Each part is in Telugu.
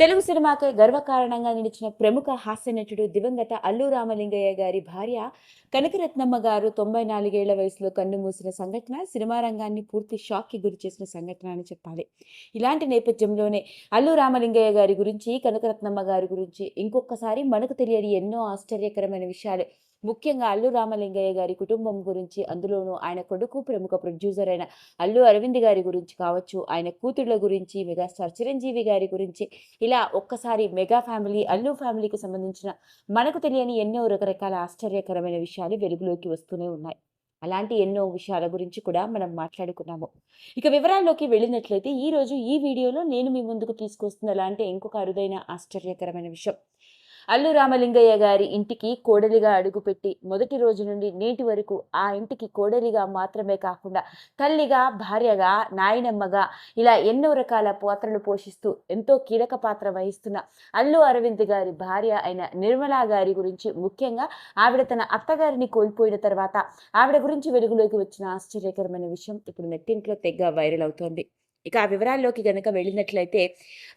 తెలుగు సినిమాకే గర్వకారణంగా నిలిచిన ప్రముఖ హాస్య నటుడు దివంగత అల్లు రామలింగయ్య గారి భార్య కనకరత్నమ్మ గారు తొంభై నాలుగేళ్ళ వయసులో కన్ను మూసిన సంఘటన సినిమా రంగాన్ని పూర్తి షాక్కి గురి చేసిన సంఘటన అని చెప్పాలి. ఇలాంటి నేపథ్యంలోనే అల్లు రామలింగయ్య గారి గురించి కనకరత్నమ్మ గారి గురించి ఇంకొకసారి మనకు తెలియని ఎన్నో ఆశ్చర్యకరమైన విషయాలు. ముఖ్యంగా అల్లు రామలింగయ్య గారి కుటుంబం గురించి అందులోనూ ఆయన కొడుకు ప్రముఖ ప్రొడ్యూసర్ అయిన అల్లు అరవింద్ గారి గురించి కావచ్చు ఆయన కూతుళ్ళ గురించి మెగాస్టార్ చిరంజీవి గారి గురించి ఇలా ఒక్కసారి మెగా ఫ్యామిలీ అల్లు ఫ్యామిలీకి సంబంధించిన మనకు తెలియని ఎన్నో రకరకాల ఆశ్చర్యకరమైన విషయాలు వెలుగులోకి వస్తూనే ఉన్నాయి. అలాంటి ఎన్నో విషయాల గురించి కూడా మనం మాట్లాడుకున్నాము. ఇక వివరాల్లోకి వెళ్ళినట్లయితే ఈ రోజు ఈ వీడియోలో నేను మీ ముందుకు తీసుకొస్తున్న అలాంటి ఇంకొక అరుదైన ఆశ్చర్యకరమైన విషయం. అల్లు రామలింగయ్య గారి ఇంటికి కోడలిగా అడుగుపెట్టి మొదటి రోజు నుండి నేటి వరకు ఆ ఇంటికి కోడలిగా మాత్రమే కాకుండా తల్లిగా భార్యగా నాయనమ్మగా ఇలా ఎన్నో రకాల పాత్రలు పోషిస్తూ ఎంతో కీలక పాత్ర వహిస్తున్న అల్లు అరవింద్ గారి భార్య అయిన నిర్మలా గారి గురించి ముఖ్యంగా ఆవిడ తన అత్తగారిని కోల్పోయిన తర్వాత ఆవిడ గురించి వెలుగులోకి వచ్చిన ఆశ్చర్యకరమైన విషయం ఇప్పుడు నెట్టింట్లో తెగ వైరల్ అవుతోంది. ఇక ఆ వివరాల్లోకి గనక వెళ్ళినట్లయితే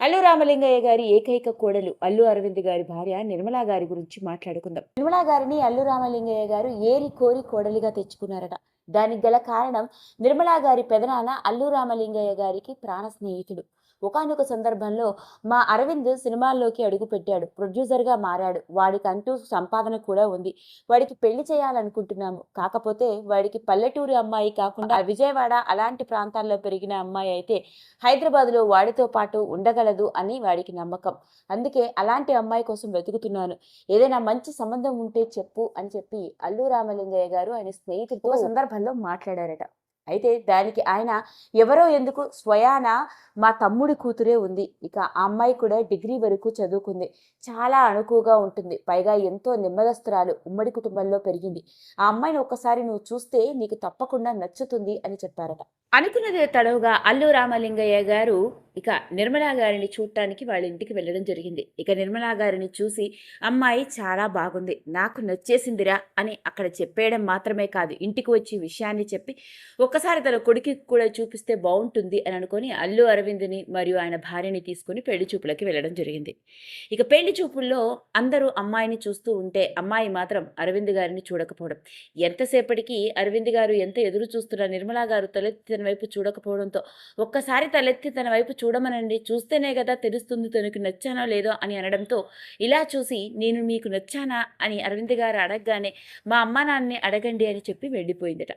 అల్లు రామలింగయ్య గారి ఏకైక కోడలు అల్లు అరవింద్ గారి భార్య నిర్మలా గారి గురించి మాట్లాడుకుందాం. నిర్మలా గారిని అల్లు రామలింగయ్య గారు ఏరి కోరి కోడలిగా తెచ్చుకున్నారట. దానికి గల కారణం నిర్మలా గారి పెదనాన్న అల్లు రామలింగయ్య గారికి ప్రాణ స్నేహితుడు. ఒకానొక సందర్భంలో మా అరవింద్ సినిమాల్లోకి అడుగు పెట్టాడు. ప్రొడ్యూసర్గా మారాడు. వాడికి అంటూ సంపాదన కూడా ఉంది. వాడికి పెళ్ళి చేయాలనుకుంటున్నాము. కాకపోతే వాడికి పల్లెటూరి అమ్మాయి కాకుండా విజయవాడ అలాంటి ప్రాంతాల్లో పెరిగిన అమ్మాయి అయితే హైదరాబాద్లో వాడితో పాటు ఉండగలదు అని వాడికి నమ్మకం. అందుకే అలాంటి అమ్మాయి కోసం వెతుకుతున్నాను. ఏదైనా మంచి సంబంధం ఉంటే చెప్పు అని చెప్పి అల్లు రామలింగయ్య గారు ఆయన స్నేహితులతో సందర్భంలో మాట్లాడారట. అయితే దానికి ఆయన ఎవరో ఎందుకు స్వయాన మా తమ్ముడి కూతురే ఉంది. ఇక ఆ అమ్మాయి కూడా డిగ్రీ వరకు చదువుకుంది. చాలా అణుకుగా ఉంటుంది. పైగా ఎంతో నెమ్మదస్తురాలు ఉమ్మడి కుటుంబంలో పెరిగింది. ఆ అమ్మాయిని ఒక్కసారి నువ్వు చూస్తే నీకు తప్పకుండా నచ్చుతుంది అని చెప్పారట. అనుకున్నదే తడవుగా అల్లు రామలింగయ్య గారు ఇక నిర్మలా గారిని చూడటానికి వాళ్ళ ఇంటికి వెళ్ళడం జరిగింది. ఇక నిర్మలా గారిని చూసి అమ్మాయి చాలా బాగుంది నాకు నచ్చేసిందిరా అని అక్కడ చెప్పేయడం మాత్రమే కాదు ఇంటికి వచ్చి విషయాన్ని చెప్పి ఒక్కసారి తన కొడుకు కూడా చూపిస్తే బాగుంటుంది అని అనుకొని అల్లు అరవింద్ని మరియు ఆయన భార్యని తీసుకుని పెళ్ళి చూపులకి వెళ్ళడం జరిగింది. ఇక పెళ్ళి చూపుల్లో అందరూ అమ్మాయిని చూస్తూ ఉంటే అమ్మాయి మాత్రం అరవింద్ గారిని చూడకపోవడం. ఎంతసేపటికి అరవింద్ గారు ఎంత ఎదురు చూస్తున్నా నిర్మలా గారు తలెత్తి తన వైపు చూడకపోవడంతో ఒక్కసారి తలెత్తి తన వైపు చూ చూడమనండి. చూస్తేనే కదా తెలుస్తుంది తనకు నచ్చానో లేదో అని అనడంతో ఇలా చూసి నేను మీకు నచ్చానా? అని అరవింద్ గారు అడగగానే మా అమ్మ నాన్నని అడగండి అని చెప్పి వెళ్ళిపోయిందట.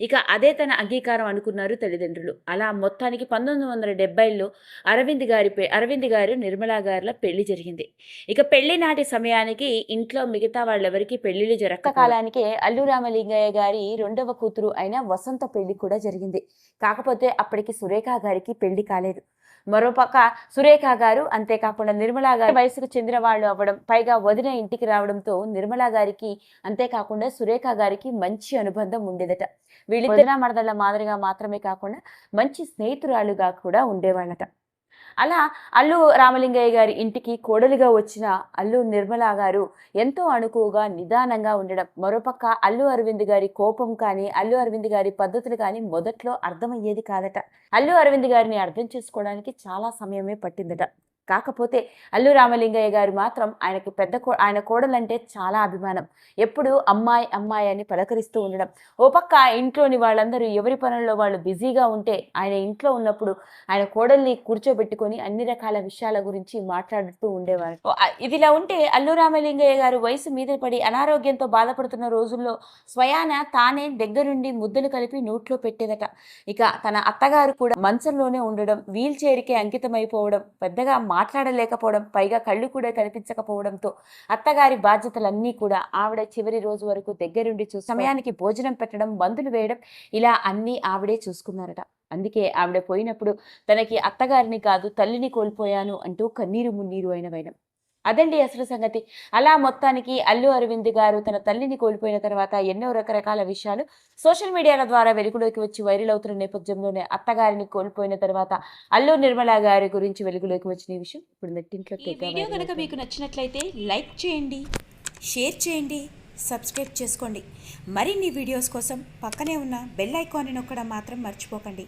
ఇక అదే తన అంగీకారం అనుకున్నారు తల్లిదండ్రులు. అలా మొత్తానికి పంతొమ్మిది వందల డెబ్బైలో అరవింద్ గారి అరవింద్ గారు నిర్మలా గారిల పెళ్ళి జరిగింది. ఇక పెళ్ళి నాటి సమయానికి ఇంట్లో మిగతా వాళ్ళెవరికి పెళ్ళిళ్ళు జరగక కాలానికి అల్లు రామలింగయ్య గారి రెండవ కూతురు అయిన వసంత పెళ్ళి కూడా జరిగింది. కాకపోతే అప్పటికి సురేఖ గారికి పెళ్ళి కాలేదు. మరోపక్క సురేఖ గారు అంతేకాకుండా నిర్మలా గారి వయసుకు చెందిన వాళ్ళు అవ్వడం పైగా వదిన ఇంటికి రావడంతో నిర్మలా గారికి అంతేకాకుండా సురేఖ గారికి మంచి అనుబంధం ఉండేదట. వీళ్ళిద్దరా మరదళ్ళ మాదిరిగా మాత్రమే కాకుండా మంచి స్నేహితురాలుగా కూడా ఉండేవాళ్ళట. అలా అల్లు రామలింగయ్య గారి ఇంటికి కోడలిగా వచ్చిన అల్లు నిర్మలా గారు ఎంతో అణుకువగా నిదానంగా ఉండడం. మరోపక్క అల్లు అరవింద్ గారి కోపం కానీ అల్లు అరవింద్ గారి పద్ధతులు కానీ మొదట్లో అర్థమయ్యేది కాదట. అల్లు అరవింద్ గారిని అర్థం చేసుకోవడానికి చాలా సమయమే పట్టిందట. కాకపోతే అల్లు రామలింగయ్య గారు మాత్రం ఆయనకి పెద్ద కో ఆయన కోడలంటే చాలా అభిమానం. ఎప్పుడు అమ్మాయి అమ్మాయి అని పలకరిస్తూ ఉండడం. ఓ పక్క ఇంట్లోని వాళ్ళందరూ ఎవరి పనుల్లో వాళ్ళు బిజీగా ఉంటే ఆయన ఇంట్లో ఉన్నప్పుడు ఆయన కోడల్ని కూర్చోబెట్టుకొని అన్ని రకాల విషయాల గురించి మాట్లాడుతూ ఉండేవారు. ఇదిలా ఉంటే అల్లు రామలింగయ్య గారు వయసు మీద పడి అనారోగ్యంతో బాధపడుతున్న రోజుల్లో స్వయాన తానే దగ్గరుండి ముద్దలు కలిపి నోట్లో పెట్టేదట. ఇక తన అత్తగారు కూడా మంచంలోనే ఉండడం వీల్ చైర్కే అంకితమైపోవడం పెద్దగా మాట్లాడలేకపోవడం పైగా కళ్ళు కూడా కనిపించకపోవడంతో అత్తగారి బాధ్యతలన్నీ కూడా ఆవిడ చివరి రోజు వరకు దగ్గరుండి చూ సమయానికి భోజనం పెట్టడం మందులు వేయడం ఇలా అన్నీ ఆవిడే చూసుకున్నారట. అందుకే ఆవిడ పోయినప్పుడు తనకి అత్తగారిని కాదు తల్లిని కోల్పోయాను అంటూ కన్నీరు మున్నీరు అయిన వైనం. అదండి అసలు సంగతి. అలా మొత్తానికి అల్లు అరవింద్ గారు తన తల్లిని కోల్పోయిన తర్వాత ఎన్నో రకరకాల విషయాలు సోషల్ మీడియాల ద్వారా వెలుగులోకి వచ్చి వైరల్ అవుతున్న నేపథ్యంలోనే అత్తగారిని కోల్పోయిన తర్వాత అల్లు నిర్మలా గారి గురించి వెలుగులోకి వచ్చిన విషయం ఇప్పుడు నెట్టింట్లో వీడియో కనుక మీకు నచ్చినట్లయితే లైక్ చేయండి షేర్ చేయండి సబ్స్క్రైబ్ చేసుకోండి. మరిన్ని వీడియోస్ కోసం పక్కనే ఉన్న బెల్ ఐకాన్ని నొక్కడం మాత్రం మర్చిపోకండి.